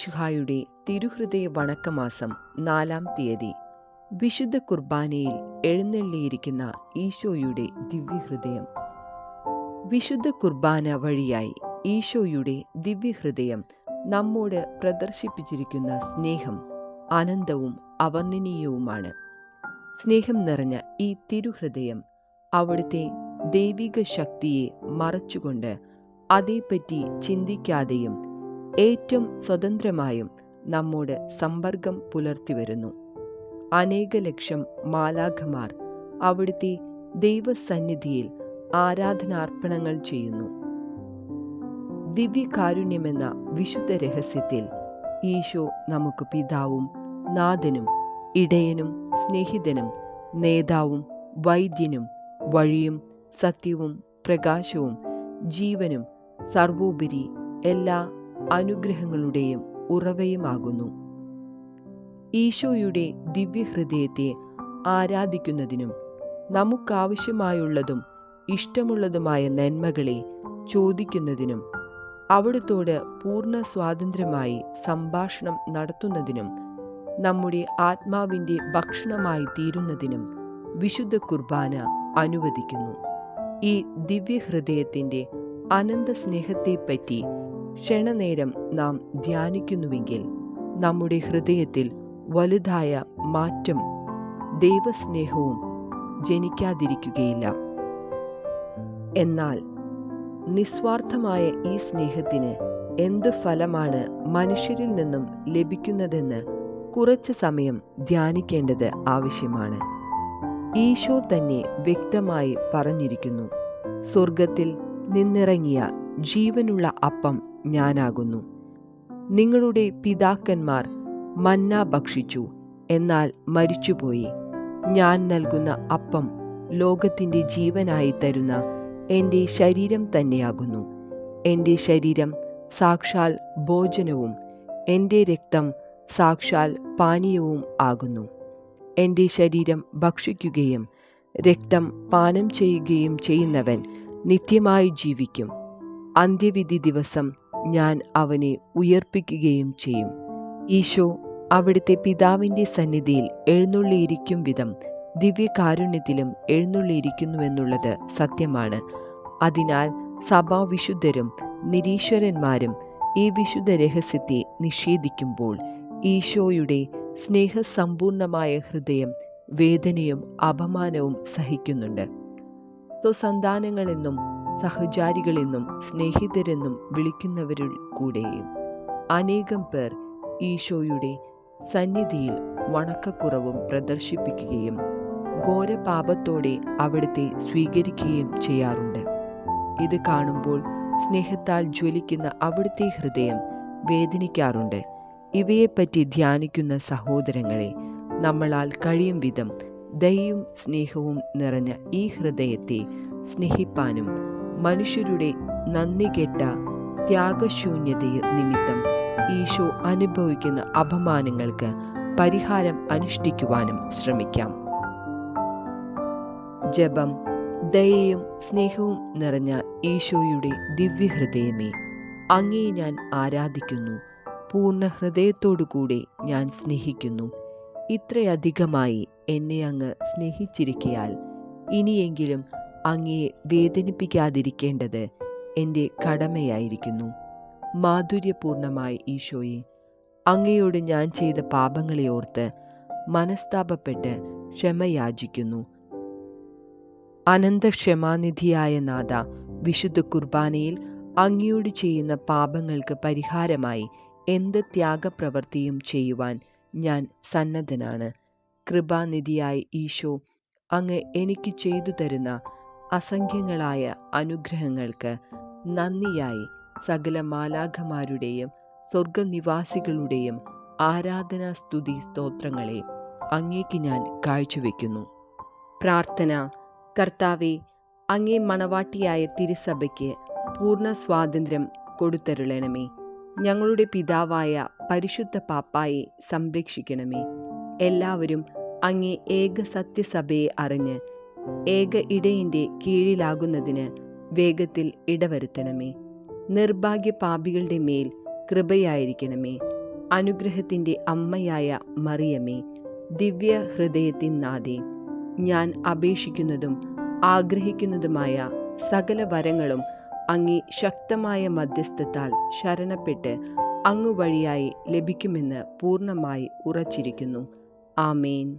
ഈശോമിശിഹായുടെ തിരുഹൃദയ വണക്കമാസം നാലാം തീയതി. വിശുദ്ധ കുർബാനയിൽ എഴുന്നള്ളിയിരിക്കുന്ന ഈശോയുടെ ദിവ്യഹൃദയം. വിശുദ്ധ കുർബാന വഴിയായി ഈശോയുടെ ദിവ്യഹൃദയം നമ്മോട് പ്രദർശിപ്പിച്ചിരിക്കുന്ന സ്നേഹം അനന്തവും അവർണനീയവുമാണ്. സ്നേഹം നിറഞ്ഞ ഈ തിരുഹൃദയം അവിടുത്തെ ദൈവിക ശക്തിയെ മറച്ചുകൊണ്ട് അതേപ്പറ്റി ചിന്തിക്കാതെയും ഏറ്റവും സ്വതന്ത്രമായും നമ്മോട് സമ്പർക്കം പുലർത്തി വരുന്നു അനേക ലക്ഷം മാലാഖമാർ അവിടുത്തെ ദൈവസന്നിധിയിൽ ആരാധനാർപ്പണങ്ങൾ ചെയ്യുന്നു. ദിവ്യകാരുണ്യമെന്ന വിശുദ്ധ രഹസ്യത്തിൽ ഈശോ നമുക്ക് പിതാവും നാഥനും ഇടയനും സ്നേഹിതനും നേതാവും വൈദ്യനും വഴിയും സത്യവും പ്രകാശവും ജീവനും സർവോപരി എല്ലാ അനുഗ്രഹങ്ങളുടെയും ഉറവയുമാകുന്നു. ഈശോയുടെ ദിവ്യഹൃദയത്തെ ആരാധിക്കുന്നതിനും നമുക്കാവശ്യമായുള്ളതും ഇഷ്ടമുള്ളതുമായ നന്മകളെ ചോദിക്കുന്നതിനും അവിടുത്തോട് പൂർണ സ്വാതന്ത്ര്യമായി സംഭാഷണം നടത്തുന്നതിനും നമ്മുടെ ആത്മാവിന്റെ ഭക്ഷണമായി തീരുന്നതിനും വിശുദ്ധ കുർബാന അനുവദിക്കുന്നു. ഈ ദിവ്യഹൃദയത്തിന്റെ അനന്ത സ്നേഹത്തെപ്പറ്റി ക്ഷണനേരം നാം ധ്യാനിക്കുന്നുവെങ്കിൽ നമ്മുടെ ഹൃദയത്തിൽ വലുതായ മാറ്റം ദൈവസ്നേഹവും ജനിക്കാതിരിക്കുകയില്ല. എന്നാൽ നിസ്വാർത്ഥമായ ഈ സ്നേഹത്തിന് എന്ത് ഫലമാണ് മനുഷ്യരിൽ നിന്നും ലഭിക്കുന്നതെന്ന് കുറച്ച് സമയം ധ്യാനിക്കേണ്ടത് ആവശ്യമാണ്. ഈശോ തന്നെ വ്യക്തമായി പറഞ്ഞിരിക്കുന്നു സ്വർഗത്തിൽ നിന്നിറങ്ങിയ ജീവനുള്ള അപ്പം ഞാനാകുന്നു. നിങ്ങളുടെ പിതാക്കന്മാർ മന്ന ഭക്ഷിച്ചു എന്നാൽ മരിച്ചുപോയി. ഞാൻ നൽകുന്ന അപ്പം ലോകത്തിന്റെ ജീവനായി തരുന്ന എന്റെ ശരീരം തന്നെയാകുന്നു. എന്റെ ശരീരം സാക്ഷാൽ ഭോജനവും എന്റെ രക്തം സാക്ഷാൽ പാനീയവും ആകുന്നു. എന്റെ ശരീരം ഭക്ഷിക്കുകയും രക്തം പാനം ചെയ്യുകയും ചെയ്യുന്നവൻ നിത്യമായി ജീവിക്കും. അന്ത്യവിധി ദിവസം ഞാൻ അവനെ ഉയർപ്പിക്കുകയും ചെയ്യും. ഈശോ അവിടുത്തെ പിതാവിന്റെ സന്നിധിയിൽ എഴുന്നള്ളിയിരിക്കും വിധം ദിവ്യകാരുണ്യത്തിലും എഴുന്നള്ളിയിരിക്കുന്നുവെന്നുള്ളത് സത്യമാണ്. അതിനാൽ സഭാവിശുദ്ധരും നിരീശ്വരന്മാരും ഈ വിശുദ്ധ രഹസ്യത്തെ നിഷേധിക്കുമ്പോൾ ഈശോയുടെ സ്നേഹസമ്പൂർണമായ ഹൃദയം വേദനയും അപമാനവും സഹിക്കുന്നുണ്ട്. സ്വസന്താനങ്ങളെന്നും സഹചാരികളെന്നും സ്നേഹിതരെന്നും വിളിക്കുന്നവരിൽ കൂടെയും അനേകം പേർ ഈശോയുടെ സന്നിധിയിൽ വണക്കക്കുറവും പ്രദർശിപ്പിക്കുകയും ഘോരപാപത്തോടെ അവിടുത്തെ സ്വീകരിക്കുകയും ചെയ്യാറുണ്ട്. ഇത് കാണുമ്പോൾ സ്നേഹത്താൽ ജ്വലിക്കുന്ന അവിടുത്തെ ഹൃദയം വേദനിക്കാറുണ്ട്. ഇവയെപ്പറ്റി ധ്യാനിക്കുന്ന സഹോദരങ്ങളെ നമ്മളാൽ കഴിയും വിധം ദയയും സ്നേഹവും നിറഞ്ഞ ഈ ഹൃദയത്തെ സ്നേഹിപ്പാനും മനുഷ്യരുടെ നന്ദി കെട്ട ത്യാഗശൂന്യത നിമിത്തം ഈശോ അനുഭവിക്കുന്ന അപമാനങ്ങൾക്ക് പരിഹാരം അനുഷ്ഠിക്കുവാനും ശ്രമിക്കാം. ജപം ദയയും സ്നേഹവും നിറഞ്ഞ ഈശോയുടെ ദിവ്യഹൃദയമേ അങ്ങേ ഞാൻ ആരാധിക്കുന്നു. പൂർണ ഹൃദയത്തോടുകൂടെ ഞാൻ സ്നേഹിക്കുന്നു. ഇത്രയധികമായി എന്നെ അങ്ങ് സ്നേഹിച്ചിരിക്കയാൽ ഇനിയെങ്കിലും അങ്ങയെ വേദനിപ്പിക്കാതിരിക്കേണ്ടത് എന്റെ കടമയായിരിക്കുന്നു. മാധുര്യപൂർണമായ ഈശോയെ അങ്ങയോട് ഞാൻ ചെയ്ത പാപങ്ങളെ ഓർത്ത് മനസ്താപപ്പെട്ട് ക്ഷമയാചിക്കുന്നു. അനന്ത ക്ഷമാനിധിയായ നാഥ വിശുദ്ധ കുർബാനയിൽ അങ്ങയോട് ചെയ്യുന്ന പാപങ്ങൾക്ക് പരിഹാരമായി എന്ത് ത്യാഗപ്രവൃത്തിയും ചെയ്യുവാൻ ഞാൻ സന്നദ്ധനാണ്. കൃപാനിധിയായ ഈശോ അങ്ങ് എനിക്ക് ചെയ്തു തരുന്ന അസംഖ്യങ്ങളായ അനുഗ്രഹങ്ങൾക്ക് നന്ദിയായി. സകല മാലാഖമാരുടെയും സ്വർഗനിവാസികളുടെയും ആരാധനാ സ്തുതി സ്തോത്രങ്ങളെ അങ്ങേക്ക് ഞാൻ കാഴ്ചവെക്കുന്നു. പ്രാർത്ഥന. കർത്താവെ അങ്ങേ മണവാട്ടിയായ തിരുസഭയ്ക്ക് പൂർണ സ്വാതന്ത്ര്യം കൊടുത്തരുളണമേ. ഞങ്ങളുടെ പിതാവായ പരിശുദ്ധ പാപ്പായെ സംരക്ഷിക്കണമേ. എല്ലാവരും അങ്ങേ ഏക സത്യസഭയെ അറിഞ്ഞ് ഏക ഇടയിന്റെ കീഴിലാകുന്നതിന് വേഗത്തിൽ ഇടവരുത്തണമേ. നിർഭാഗ്യ പാപികളുടെ മേൽ കൃപയായിരിക്കണമേ. അനുഗ്രഹത്തിന്റെ അമ്മയായ മറിയമേ ദിവ്യ ഹൃദയത്തിൻ നാഥേ ഞാൻ അപേക്ഷിക്കുന്നതും ആഗ്രഹിക്കുന്നതുമായ സകല വരങ്ങളും അങ്ങേ ശക്തമായ മധ്യസ്ഥത്താൽ ശരണപ്പെട്ട് അങ്ങു വഴിയായി ലഭിക്കുമെന്ന് പൂർണമായി ഉറച്ചിരിക്കുന്നു. ആമേൻ.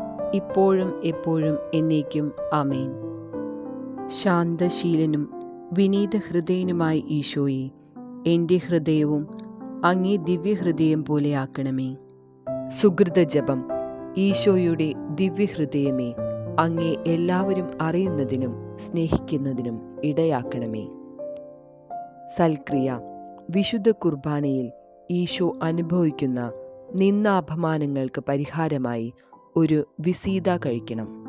ഇപ്പോഴും എപ്പോഴും എന്നേക്കും. ആമേൻ. ശാന്തശീലനും വിനീത ഹൃദയനുമായ ഈശോയെ എന്റെ ഹൃദയവും അങ്ങേ ദിവ്യഹൃദയം പോലെയാക്കണമേ സുഹൃത ജപം ഈശോയുടെ ദിവ്യഹൃദയമേ അങ്ങേ എല്ലാവരും അറിയുന്നതിനും സ്നേഹിക്കുന്നതിനും ഇടയാക്കണമേ. സൽക്രിയ വിശുദ്ധ കുർബാനയിൽ ഈശോ അനുഭവിക്കുന്ന നിന്നാപമാനങ്ങൾക്ക് പരിഹാരമായി ഒരു വിസീത കഴിക്കണം.